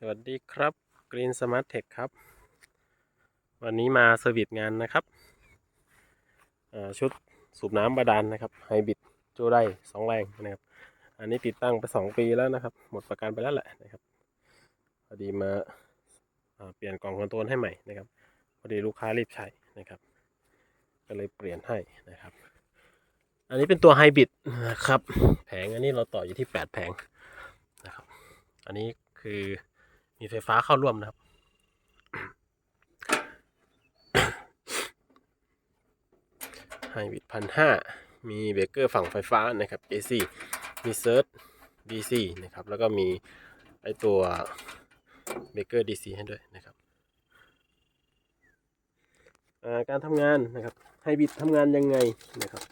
สวัสดีครับ Green Smart Tech ครับ วันนี้มาเซอร์วิสงานนะครับ ชุดสูบน้ำบาดาลนะครับไฮบริดจูได้สองแรงนะครับ อันนี้ติดตั้งไปสองปีแล้วนะครับ หมดประกันไปแล้วแหละนะครับ พอดีมาาเปลี่ยนกล่องคอนโทรลให้ใหม่นะครับ พอดีลูกค้ารีบใช้นะครับ ก็เลยเปลี่ยนให้นะครับ อันนี้เป็นตัวไฮบริดนะครับ แผงอันนี้เราต่ออยู่ที่แปดแผงนะครับ อันนี้คือ มีไฟฟ้าเข้าร่วมนะครับ ไฮบริดพันห้ามีเบรกเกอร์ฝั่งไฟฟ้านะครับ AC มีเซิร์ช DC นะครับ แล้วก็มีไอตัวเบรกเกอร์ DC ให้ด้วยนะครับาการทำงานนะครับไฮบริดทำงานยังไงนะครับ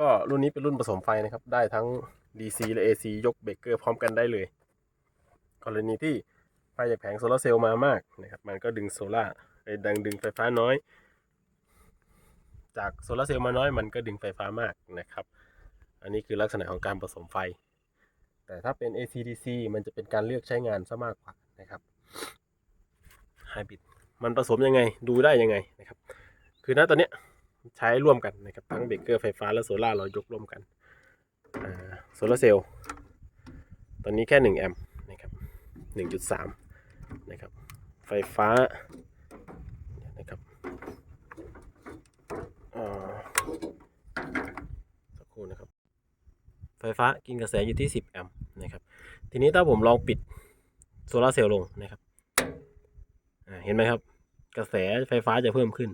ก็รุ่นนี้เป็นรุ่นผสมไฟนะครับ ได้ทั้ง DC และ AC ยกเบรกเกอร์พร้อมกันได้เลย กรณีที่ไฟจากแผงโซลาร์เซลล์มามากนะครับ มันก็ดึงโซลาดังดึงไฟฟ้าน้อย จากโซลาร์เซลล์มาน้อยมันก็ดึงไฟฟ้ามากนะครับ อันนี้คือลักษณะของการผสมไฟ แต่ถ้าเป็น AC DC มันจะเป็นการเลือกใช้งานซะมากกว่านะครับไฮบริดมันผสมยังไงดูได้ยังไงนะครับ คือณตอนเนี้ยใช้ร่วมกันนะครับทั้งเบรกเกอร์ไฟฟ้าและโซล่าเรายกร่วมกันอ่า โซลาร์เซลล์ตอนนี้แค่ 1 แอมป์นะครับ1.3 นะครับ ไฟฟ้านะครับอ่าสักครู่นะครับ ไฟฟ้ากินกระแสอยู่ที่ 10 แอมป์นะครับ ทีนี้ถ้าผมลองปิดโซลาร์เซลล์ลงนะครับเห็นไหมครับ กระแสไฟฟ้าจะเพิ่มขึ้น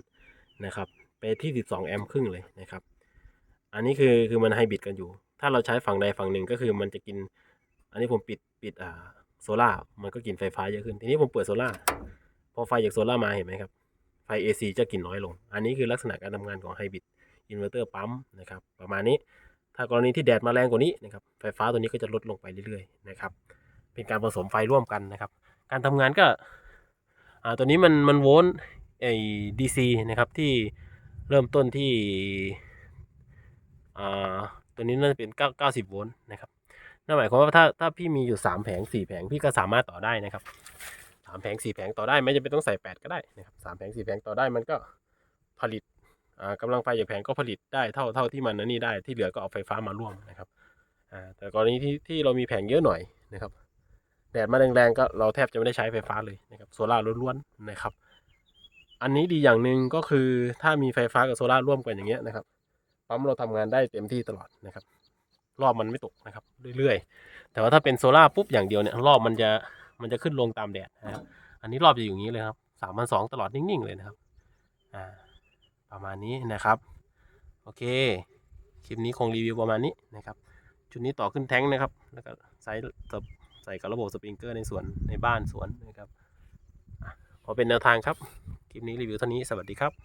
นะครับ ไปที่ 12 แอมป์ครึ่งเลยนะครับ อันนี้คือคือมันไฮบริดกันอยู่ ถ้าเราใช้ฝั่งใดฝั่งหนึ่งก็คือมันจะกิน อันนี้ผมปิดปิดอ่าโซล่ามันก็กินไฟฟ้าเยอะขึ้น ทีนี้ผมเปิดโซล่าพอไฟจากโซล่ามาเห็นไหมครับ ไฟ AC จะกินน้อยลง อันนี้คือลักษณะการทำงานของไฮบริดอินเวอร์เตอร์ปั๊มนะครับ ประมาณนี้ ถ้ากรณีที่แดดมาแรงกว่านี้นะครับ ไฟฟ้าตัวนี้ก็จะลดลงไปเรื่อยๆนะครับ เป็นการผสมไฟร่วมกันนะครับ การทำงานก็ อ่า ตัวนี้มันมันโวลต์ไอ้ดีซีนะครับที่เริ่มต้นที่อ่า ตัวนี้น่าจะเป็น9 90โวลต์นะครับนั่นหมายความว่าถ้าถ้าพี่มีอยู่ 3 แผง 4 แผงพี่ก็สามารถต่อได้นะครับ3แผง 4 แผงต่อได้ไม่จำเป็นต้องใส่ 8 ก็ได้นะครับ3แผง 4 แผงต่อได้มันก็ผลิตอ่ากำลังไฟจากแผงก็ผลิตได้เท่าเท่าที่มันนั่นนี่ได้ที่เหลือก็เอาไฟฟ้ามาร่วมนะครับอ่าแต่กรณีที่ที่เรามีแผงเยอะหน่อยนะครับแดดมาแรงๆก็เราแทบจะไม่ได้ใช้ไฟฟ้าเลยนะครับโซลาร์ล้วนๆนะครับ อันนี้ดีอย่างหนึ่งก็คือถ้ามีไฟฟ้ากับโซลาร์ร่วมกันอย่างเงี้ยนะครับ ปั๊มเราทำงานได้เต็มที่ตลอดนะครับ รอบมันไม่ตกนะครับ เรื่อยๆ แต่ว่าถ้าเป็นโซล่าปุ๊บอย่างเดียวเนี่ยรอบมันจะมันจะขึ้นลงตามแดดนะครับ อันนี้รอบจะอยู่อย่างนี้เลยครับสามพันสองตลอดนิ่งๆเลยนะครับ อ่า ประมาณนี้นะครับ โอเค คลิปนี้คงรีวิวประมาณนี้นะครับ ชุดนี้ต่อขึ้นแท้งนะครับ แล้วก็ใส่กับใส่กับระบบสปริงเกอร์ในสวนในบ้านสวนนะครับอะขอเป็นแนวทางครับ คลิปนี้รีวิวเท่านี้ สวัสดีครับ